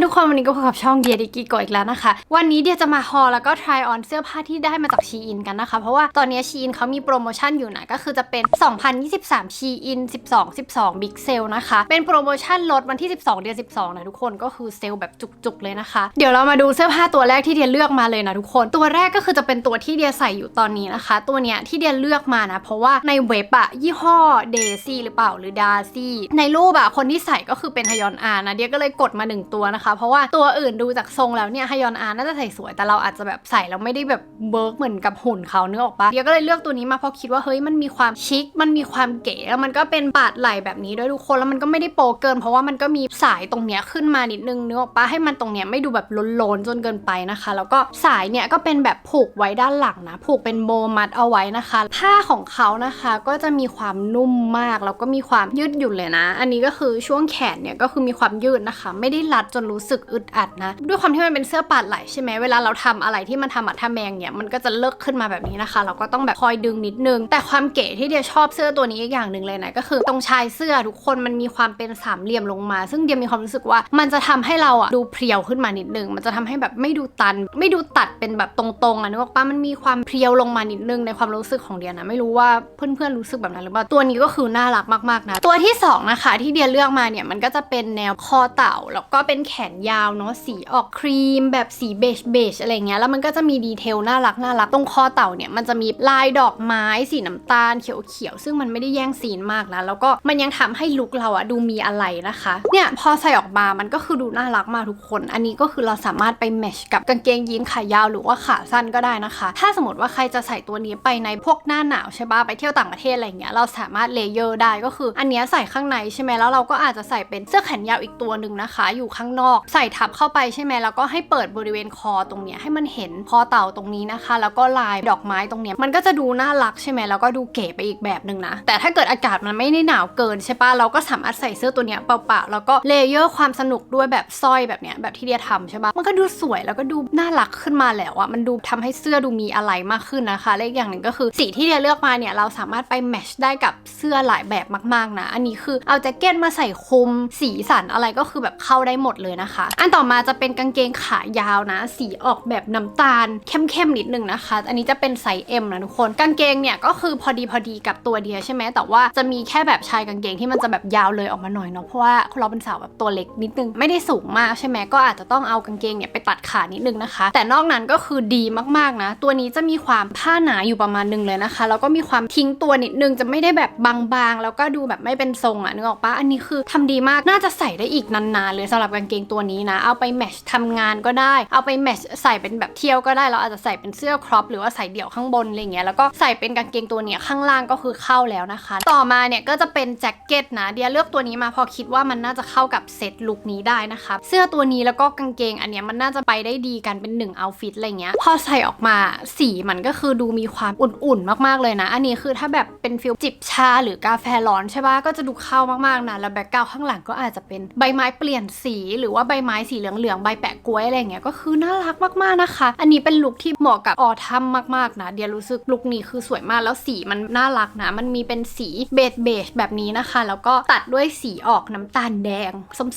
อนๆทุกคนวันนี้ก็พบกับช่องเดียดิกิโกอีกแล้วนะคะ วันนี้เดียจะมาฮอลแล้วก็ try on เสื้อผ้าที่ได้มาจากชีอินกันนะคะ เพราะว่าตอนนี้ชีอินเขามีโปรโมชั่นอยู่นะก็คือจะเป็น 2023ชีอิน 12 12 Big Sale นะคะ เป็นโปรโมชั่นลดวันที่ 12 เดือน 12 นะทุกคนก็คือเซลแบบจุกๆเลยนะคะ เดี๋ยวเรามาดูเสื้อผ้าตัวแรกที่เดียเลือกมาเลยนะทุกคนตัวแรกก็คือจะเป็นตัวที่เดียใส่อยู่ตอนนี้นะคะ ตัวเนี้ยที่เดียเลือกมานะเพราะว่าในเว็บอะยี่ห้อเดซี่หรือเปล่าหรือดาซี่ในรูปอะคนที่ใส่ก็คือเป็นฮยอนอานะเดียก็เลยกดมาหนึ่งตัวนะคะเพราะว่าตัวอื่นดูจากทรงแล้วเนี่ยฮยอนอาน่าจะใส่สวย แต่เราอาจจะแบบใส่แล้วไม่ได้แบบเบิร์กเหมือนกับหุ่นเขาเนื้อออกปะเดียก็เลยเลือกตัวนี้มาเพราะคิดว่าเฮ้ยมันมีความชิค มันมีความเก๋แล้วมันก็เป็นปาดไหล่แบบนี้ด้วยทุกคนแล้วมันก็ไม่ได้โปเกิน เพราะว่ามันก็มีสายตรงเนี้ยขึ้นมานิดนึงเนื้อออกปะให้มันตรงเนี้ยไม่ดูแบบล้นๆจนเกินไปนะคะ แล้วก็สายเนี่ยก็เป็นแบบผูกไว้ด้านหลังนะ ผูกเป็นโบมัดเอาไว้นะคะ ผ้าของเขานะคะก็จะมีความนุ่มมากแล้วก็มีความยืดหยุ่นเลยนะ อันนี้ก็คือช่วงแขนเนี่ยก็คือมีความยืดนะคะ ไม่ได้รัดจนรู้สึกอึดอัดนะ ด้วยความที่มันเป็นเสื้อปาดไหลใช่ไหมเวลาเราทำอะไรที่มันทำอัดทำแมงเนี่ยมันก็จะเลิกขึ้นมาแบบนี้นะคะ เราก็ต้องแบบคอยดึงนิดนึง แต่ความเก๋ที่เดียชอบเสื้อตัวนี้อีกอย่างหนึ่งเลยนะก็คือตรงชายเสื้อทุกคนมันมีความเป็นสามเหลี่ยมลงมา ซึ่งเดียมีความรู้สึกว่ามันจะทำให้เราอะดูเพรียวขึ้นมานิดนึง มันจะทำให้แบบไม่ดูตัน ไม่ดูตัดเป็นแบบตรงๆอะนึกออกปะมันมีความเพรียวลงมานิดนึงในความรู้สึกของเดียนะไม่รู้ว่าเพื่อนๆรู้สึกแบบนั้นหรือเปล่าตัวนี้ก็คือน่ารักมากๆนะตัวที่สองนะคะที่เดียเลือกมาเนี่ยมันก็จะเป็นแนวคอเต่าแล้วก็เป็นแขนยาวเนาะสีออกครีม แบบสีเบจเบจอะไรเงี้ยแล้วมันก็จะมีดีเทลน่ารักน่ารักตรงคอเต่าเนี่ยมันจะมีลายดอกไม้สีน้ำตาลเขียวๆซึ่งมันไม่ได้แย่งซีนมากนะแล้วก็มันยังทำให้ลุคเราอะดูมีอะไรนะคะเนี่ยพอใส่ออกมามันก็คือดูน่ารักมากทุกคน อันนี้ก็คือเราสามารถไปแมชกับกางเกงยีนขายาวหรือว่าขาสั้นก็ได้นะคะ ถ้าสมมติว่าใครจะใส่ตัวนี้ไปในพวกหน้าหนาวใช่ปะไปเที่ยวต่างประเทศอะไรเงี้ยเราสามารถเลเยอร์ได้ก็คือ อันเนี้ยใส่ข้างในใช่ไหมแล้วเราก็อาจจะใส่เป็นเสื้อแขนยาวอีกตัวหนึ่งนะคะ อยู่ข้างนอกใส่ทับเข้าไปใช่ไหมแล้วก็ให้เปิดบริเวณคอตรงเนี้ยให้มันเห็นคอเต่าตรงนี้นะคะ แล้วก็ลายดอกไม้ตรงเนี้ยมันก็จะดูน่ารักใช่ไหมแล้วก็ดูเก๋ไปอีกแบบหนึ่งนะแต่ถ้าเกิดอากาศมันไม่ได้หนาวเกินใช่ปะเราก็สามารถใส่เสื้อตัวเนี้ยเปล่าๆแล้วก็เลเยอร์ความสนุกด้วยแบบสร้อยแบบเนี้ยแบบที่เดียทำใช่ปะมันก็ดูสวยแล้วก็ดูน่ารักขึ้นมาแล้วอะมันดูทำให้เสื้อดูมีอะไรมากขึ้นนะคะและอีกอย่างหนึ่งก็คือสีที่เดียเลือกมาเนี่ยเราสามารถไปแมทชได้กับเสื้อหลายแบบมากๆนะ อันนี้คือเอาแจ็คเก็ตมาใส่คุมสีสันอะไรก็คือแบบเข้าได้หมดเลยนะคะ อันต่อมาจะเป็นกางเกงขายาวนะ สีออกแบบน้ำตาลเข้มๆนิดนึงนะคะ อันนี้จะเป็นไซส์ M นะทุกคน กางเกงเนี่ยก็คือพอดีพอดีกับตัวเดียใช่ไหมแต่ว่าจะมีแค่แบบชายกางเกงที่มันจะแบบยาวเลยออกมาหน่อยเนาะเพราะว่าเราเป็นสาวแบบตัวเล็กนิดนึงไม่ได้สูงมากใช่ไหมก็อาจจะต้องเอากางเกงเนี่ยไปตัดขานิดนึงนะคะ แต่นอกนั้นก็คือดีมากๆนะ ตัวนี้จะมีความผ้าหนาอยู่ประมาณนึงเลยนะคะแล้วก็มีความทิ้งตัวนิดนึงจะไม่ได้แบบบางๆ แล้วก็ดูแบบไม่เป็นทรงอะนึกออกปะอันนี้คือทำดีมากน่าจะใส่ได้อีกนานๆเลยสำหรับกางเกงตัวนี้นะ เอาไปแมชทำงานก็ได้ เอาไปแมชใส่เป็นแบบเที่ยวก็ได้ เราอาจจะใส่เป็นเสื้อครอปหรือว่าใส่เดี่ยวข้างบนอะไรเงี้ย แล้วก็ใส่เป็นกางเกงตัวเนี้ยข้างล่างก็คือเข้าแล้วนะคะ ต่อมาเนี่ยก็จะเป็นแจ็คเก็ตนะ เดียเลือกตัวนี้มาพอคิดว่ามันน่าจะเข้ากับเซตลุคนี้ได้นะคะ เสื้อตัวนี้แล้วก็กางเกงอันเนี้ยมันน่าจะไปได้ดีกันเป็นหนึ่งเอาฟิตอะไรเงี้ย พอใส่ออกมาสีมันก็คือดูมีความอุ่นๆมากๆเลยนะ อันนี้คือถ้าแบบเป็นฟิลจิบชาหรือกาแฟร้อนใช่ปะก็จะดูเข้ามากๆนะ แล้วแบ็กกราวข้างหลังก็อาจจะเป็นใบไม้เปลี่ยนสีหรือว่าใบไม้สีเหลืองๆใบแปะกล้วยอะไรเงี้ยก็คือน่ารักมากๆนะคะ อันนี้เป็นลุคที่เหมาะกับออทัมมากๆนะเดียรู้สึกลุคนี้คือสวยมากแล้วสีมันน่ารักนะ มันมีเป็นสีเบจเบจแบบนี้นะคะ แล้วก็ตัดด้วยสีออกน้ำตาลแดง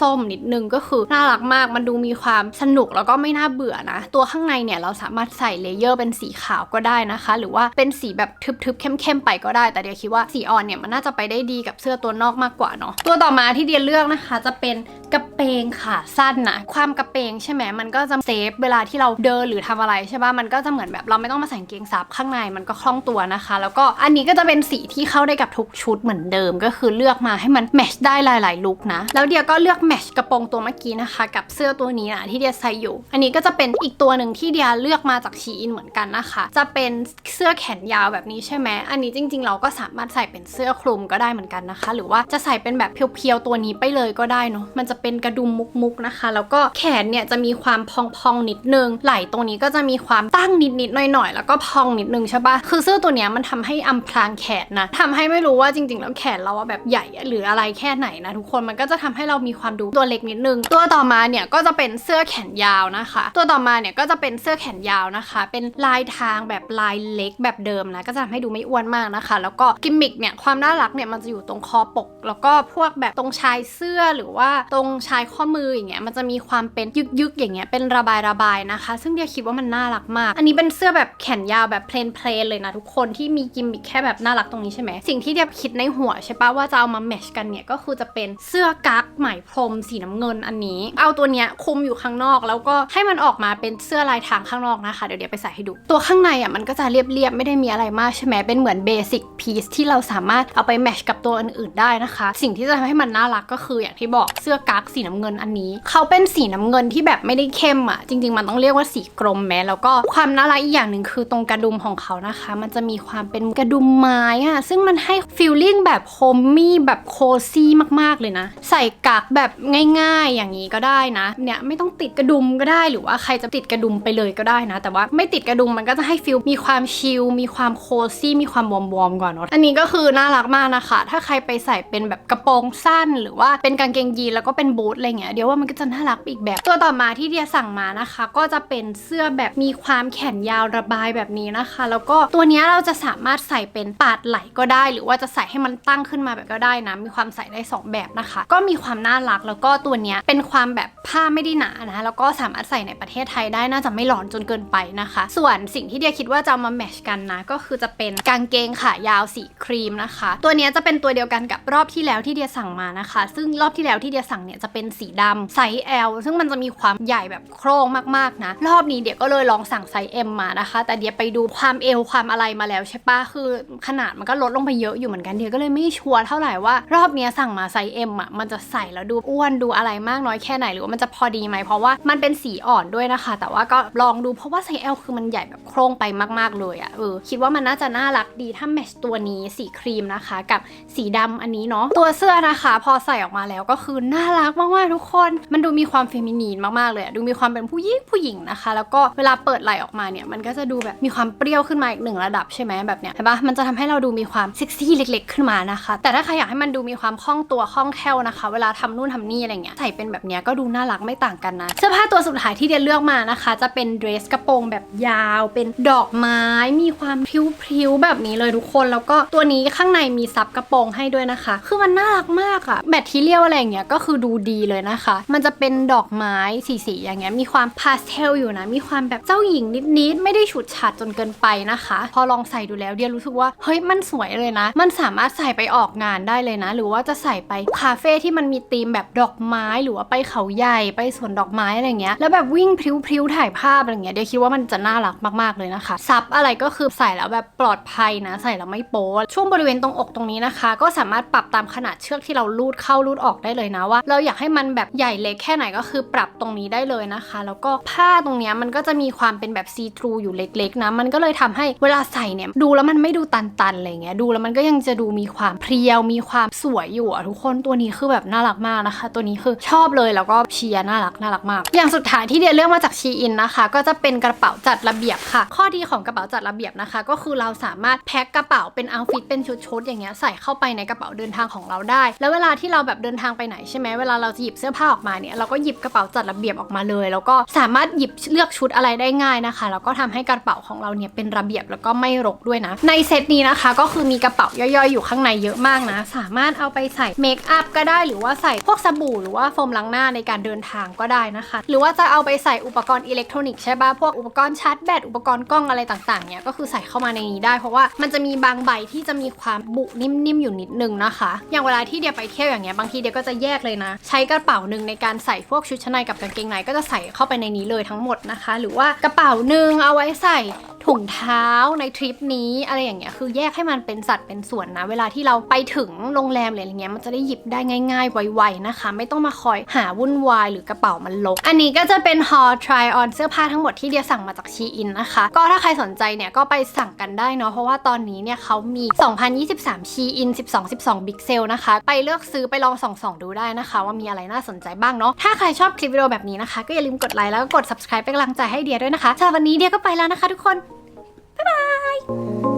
ส้มๆนิดนึงก็คือน่ารักมากมันดูมีความสนุกแล้วก็ไม่น่าเบื่อนะ ตัวข้างในเนี่ยเราสามารถใส่เลเยอร์เป็นสีขาวก็ได้นะคะ หรือว่าเป็นสีแบบทึบๆเข้มๆไปก็ได้ แต่เดียคิดว่าสีอ่อนเนี่ยมันน่าจะไปได้ดีกับเสื้อตัวนอกมากกว่าเนาะตัวต่อมาที่เดียเลือกนะคะ จะเป็นกระเปงขาสั้นนะความกระเปงใช่ไหมมันก็จะเซฟเวลาที่เราเดินหรือทำอะไรใช่ป่ะมันก็จะเหมือนแบบเราไม่ต้องมาใส่กางเกงซับข้างในมันก็คล่องตัวนะคะ แล้วก็อันนี้ก็จะเป็นสีที่เข้าได้กับทุกชุดเหมือนเดิม ก็คือเลือกมาให้มันแมทชได้หลาย ๆ ลุคนะ แล้วเดียก็เลือกแมทชกระโปรงตัวเมื่อกี้นะคะ กับเสื้อตัวนี้นะที่เดียใส่อยู่ อันนี้ก็จะเป็นอีกตัวหนึ่งที่เดียเลือกมาจากชีอินเหมือนกันนะคะ จะเป็นเสื้อแขนยาวแบบนี้ใช่ไหมอันนี้จริง ๆ เราก็สามารถใส่เป็นเสื้อคลุมก็ได้เหมือนกันนะคะ หรือว่าจะใส่เป็นแบบเพียวๆตัวนี้ไปเลยก็ได้เนาะมันจะเป็นกระดุมมุกๆนะคะ แล้วก็แขนเนี่ยจะมีความพองๆนิดนึง ไหล่ตรงนี้ก็จะมีความตั้งนิดๆหน่อยๆ แล้วก็พองนิดนึงใช่ปะคือเสื้อตัวเนี้ยมันทำให้อำพรางแขนนะทำให้ไม่รู้ว่าจริงๆ แล้วแขนเราอะแบบใหญ่หรืออะไรแค่ไหนนะทุกคนมันก็จะทำให้เรามีความดูตัวเล็กนิดนึง ตัวต่อมาเนี่ยก็จะเป็นเสื้อแขนยาวนะคะ ตัวต่อมาเนี่ยก็จะเป็นเสื้อแขนยาวนะคะ เป็นลายทางแบบลายเล็กแบบเดิมนะก็จะทำให้ดูไม่อ้วนมากนะคะ แล้วก็กิมมิคเนี่ยความน่ารักเนี่ยมันจะอยู่ตรงคอปก แล้วก็พวกแบบตรงชายเสื้อหรือว่าตรงชายข้อมืออย่างเงี้ยมันจะมีความเป็นยึกๆอย่างเงี้ยเป็นระบายระบายนะคะ ซึ่งเดียคิดว่ามันน่ารักมาก อันนี้เป็นเสื้อแบบแขนยาวแบบเพลนเพลนเลยนะทุกคนที่มีกิมมิคแค่แบบน่ารักตรงนี้ใช่ไหมสิ่งที่เดียคิดในหัวใช่ปะว่าจะเอามาแมชกันเนี่ยก็คือจะเป็นเสื้อกั๊กไหมพรมสีน้ำเงินอันนี้ เอาตัวเนี้ยคลุมอยู่ข้างนอก แล้วก็ให้มันออกมาเป็นเสื้อลายทางข้างนอกนะคะเดี๋ยวเดียไปใส่ให้ดู ตัวข้างในอะมันก็จะเรียบๆไม่ได้มีอะไรมากใช่ไหมเป็นเหมือนเบสิกพีซที่เราสามารถเอาไปแมชกับตัวอื่นๆได้นะคะ สิ่งที่จะทำให้มันน่ารักก็คืออย่างที่บอกเสื้อกั๊กสีน้ำเงินอันนี้เขาเป็นสีน้ำเงินที่แบบไม่ได้เข้มอะ จริง ๆ มันต้องเรียกว่าสีกรมแม้แล้วก็ความน่ารักอีกอย่างหนึ่งคือตรงกระดุมของเขานะคะ มันจะมีความเป็นกระดุมไม้อะซึ่งมันให้ฟีลลิ่งแบบโฮมมี่แบบโคซี่มากๆเลยนะ ใส่กั๊กแบบง่าย ๆ อย่างนี้ก็ได้นะ เนี่ยไม่ต้องติดกระดุมก็ได้หรือว่าใครจะติดกระดุมไปเลยก็ได้นะ แต่ว่าไม่ติดกระดุมมันก็จะให้ฟีลมีความชิลมีความโคซี่มีความวอร์มๆกว่าเนอะอันนี้ก็คือน่ารักมากนะคะ ถ้าใครไปใส่เป็นแบบกระโปรงสั้น หรือว่าเป็นกางเกงยีนแล้วก็เป็นบูทอะไรเงี้ยเดี๋ยวว่ามันก็จะน่ารักอีกแบบ ตัวต่อมาที่เดียสั่งมานะคะ ก็จะเป็นเสื้อแบบมีความแขนยาวระบายแบบนี้นะคะ แล้วก็ตัวนี้เราจะสามารถใส่เป็นปาดไหล่ก็ได้ หรือว่าจะใส่ให้มันตั้งขึ้นมาแบบก็ได้นะ มีความใส่ได้สองแบบนะคะ ก็มีความน่ารักแล้วก็ตัวนี้เป็นความแบบผ้าไม่ได้หนานะแล้วก็สามารถใส่ในประเทศไทยได้น่าจะไม่ร้อนจนเกินไปนะคะ ส่วนสิ่งที่เดียคิดว่าจะมาแมชกันนะ ก็คือจะเป็นกางเกงขายาวสีครีมนะคะ ตัวนี้จะเป็นตัวเดียวกันกับรอบที่แล้วที่เดียสั่งมานะคะ ซึ่งรอบที่แล้วที่เดียสั่งเนี่ยจะเป็นสีดำไซส์ L ซึ่งมันจะมีความใหญ่แบบโครงมากๆนะ รอบนี้เดียก็เลยลองสั่งไซส์ M มานะคะ แต่เดียไปดูความเอวความอะไรมาแล้วใช่ปะคือขนาดมันก็ลดลงไปเยอะอยู่เหมือนกันเดียก็เลยไม่ชัวร์เท่าไหร่ว่ารอบนี้สั่งมาไซส์ M อะมันจะใส่แล้วดูอ้วนดูอะไรมากน้อยแค่ไหนหรือว่ามันจะพอดีไหมเพราะว่ามันเป็นสีอ่อนด้วยนะคะ แต่ว่าก็ลองดูเพราะว่าไซส์ L คือมันใหญ่แบบโครงไปมากๆเลยอะ่ะเออคิดว่ามันน่าจะน่ารักดีถ้าแมทชตัวนี้สีครีมนะคะ กับสีดำอันนี้เนาะตัวเสื้อนะคะ พอใส่ออกมาแล้วก็คือน่ารักมากๆทุกคนมันดูมีความเฟมินีนมากๆเลยดูมีความเป็นผู้หญิงผู้หญิงนะคะ แล้วก็เวลาเปิดไหล่ออกมาเนี่ยมันก็จะดูแบบมีความเปรี้ยวขึ้นมาอีกหนึ่งระดับใช่ไหมแบบเนี้ยเห็นปะมันจะทำให้เราดูมีความเซ็กซี่เล็ก ๆ ขึ้นมานะคะ แต่ถ้าใครอยากให้มันดูมีความคล่องตัวคล่องแคล่วนะคะ เวลาทำนู่นทำนี่อะไรเงี้ยใส่เป็นแบบเนี้ยก็ดูน่ารักไม่ต่างกันนะเสื้อผ้าตัวสุดท้ายที่เดียเลือกมานะคะ จะเป็นเดรสกระโปรงแบบยาว เป็นดอกไม้ มีความพริ้วๆแบบนี้เลยทุกคน แล้วก็ตัวนี้ข้างในมีซับกระโปรงให้ด้วยนะคะ คือมันน่ารักมากอะแมททีเรียกอะไรอย่างเงี้ยก็คือดูดีเลยนะคะมันจะเป็นดอกไม้สีๆอย่างเงี้ยมีความพาสเทลอยู่นะ มีความแบบเจ้าหญิงนิดๆไม่ได้ฉูดฉาดจนเกินไปนะคะ พอลองใส่ดูแล้วเดียรู้สึกว่าเฮ้ยมันสวยเลยนะ มันสามารถใส่ไปออกงานได้เลยนะ หรือว่าจะใส่ไปคาเฟ่ที่มันมีธีมแบบดอกไม้หรือว่าไปเขาใหญ่ไปสวนดอกไม้อะไรเงี้ยแล้วแบบวิ่งพริ้วๆถ่ายภาพอะไรเงี้ยเดียคิดว่ามันจะน่ารักมากๆเลยนะคะซับอะไรก็คือใส่แล้วแบบปลอดภัยนะ ใส่แล้วไม่โป๊ช่วงบริเวณตรงอกตรงนี้นะคะ ก็สามารถปรับตามขนาดเชือกที่เราลูดเข้าลูดออกได้เลยนะว่า เราอยากให้มันแบบใหญ่เล็กแค่ไหนก็คือปรับตรงนี้ได้เลยนะคะ แล้วก็ผ้าตรงนี้มันก็จะมีความเป็นแบบซีทรูอยู่เล็กๆนะมันก็เลยทำให้เวลาใส่เนี่ยดูแล้วมันไม่ดูตันๆอะไรเงี้ยดูแล้วมันก็ยังจะดูมีความเพรียวมีความสวยอยู่อะทุกคนตัวนี้คือแบบน่ารักมากนะคะ ตัวนี้คือชอบเลยแล้วก็เชียร์น่ารักน่ารักมาก อย่างสุดท้ายที่เดียเลือกมาจากชีอินนะคะ ก็จะเป็นกระเป๋าจัดระเบียบค่ะ ข้อดีของกระเป๋าจัดระเบียบนะคะ ก็คือเราสามารถแพ็คกระเป๋าเป็นเอาฟิตเป็นชุดๆอย่างเงี้ยใส่เข้าไปในกระเป๋าเดินทางของเราได้ แล้วเวลาที่เราแบบเดินทางไปไหนใช่ไหมเวลาเราจะหยิบเสื้อผ้าออกมาเนี่ยเราก็หยิบกระเป๋าจัดระเบียบออกมาเลย แล้วก็สามารถหยิบเลือกชุดอะไรได้ง่ายนะคะ แล้วก็ทำให้กระเป๋าของเราเนี่ยเป็นระเบียบแล้วก็ไม่รกด้วยนะ ในเซตนี้นะคะก็คือมีกระเป๋าย่อยๆ อยู่ข้างในเยอะมากนะ สามารถเอาไปใส่เมคอัพก็ได้หรือว่าใส่พวกสบู่หรือว่าโฟมล้างหน้าในการเดินทางก็ได้นะคะ หรือว่าจะเอาไปใส่อุปกรณ์อิเล็กทรอนิกส์ใช่ปะพวกอุปกรณ์ชาร์จแบตอุปกรณ์กล้องอะไรต่างๆเนี่ยก็คือใส่เข้ามาในนี้ได้ เพราะว่ามันจะมีบางใบที่จะมีความบุนิ่มๆอยู่นิดนึงนะคะ อย่างเวลาที่เดียไปเที่ยวอย่างเงี้ยบางทีเดียก็จะแยกเลยนะ ใช้กระเป๋าหนึ่งในการใส่พวกชุดชั้นในกับกางเกงในก็จะใส่เข้าไปในนี้เลยทั้งหมดนะคะ หรือว่ากระเป๋าหนึ่งเอาไว้ใส่ ถุงเท้าในทริปนี้อะไรอย่างเงี้ยคือแยกให้มันเป็นสัดเป็นส่วนนะ เวลาที่เราไปถึงโรงแรมหรืออะไรเงี้ยมันจะได้หยิบได้ง่าย ๆ ไวๆนะคะ ไม่ต้องมาคอยหาวุ่นวายหรือกระเป๋ามันลก อันนี้ก็จะเป็น haul try on เสื้อผ้าทั้งหมดที่เดียสั่งมาจากชีอินนะคะ ก็ถ้าใครสนใจเนี่ยก็ไปสั่งกันได้เนาะเพราะว่าตอนนี้เนี่ยเขามี 2023ชีอิน12 12 Big Sale นะคะ ไปเลือกซื้อไปลองส่องๆดูได้นะคะ ว่ามีอะไรน่าสนใจบ้างเนาะถ้าใครชอบคลิปวิดีโอแบบนี้นะคะ ก็อย่าลืมกดไลค์แล้วก็กด subscribe เป็นกำลังใจให้เดียด้วยนะคะสำหรับวันนี้เดียก็ไปแล้วนะคะทุกคน บ๊ายบาย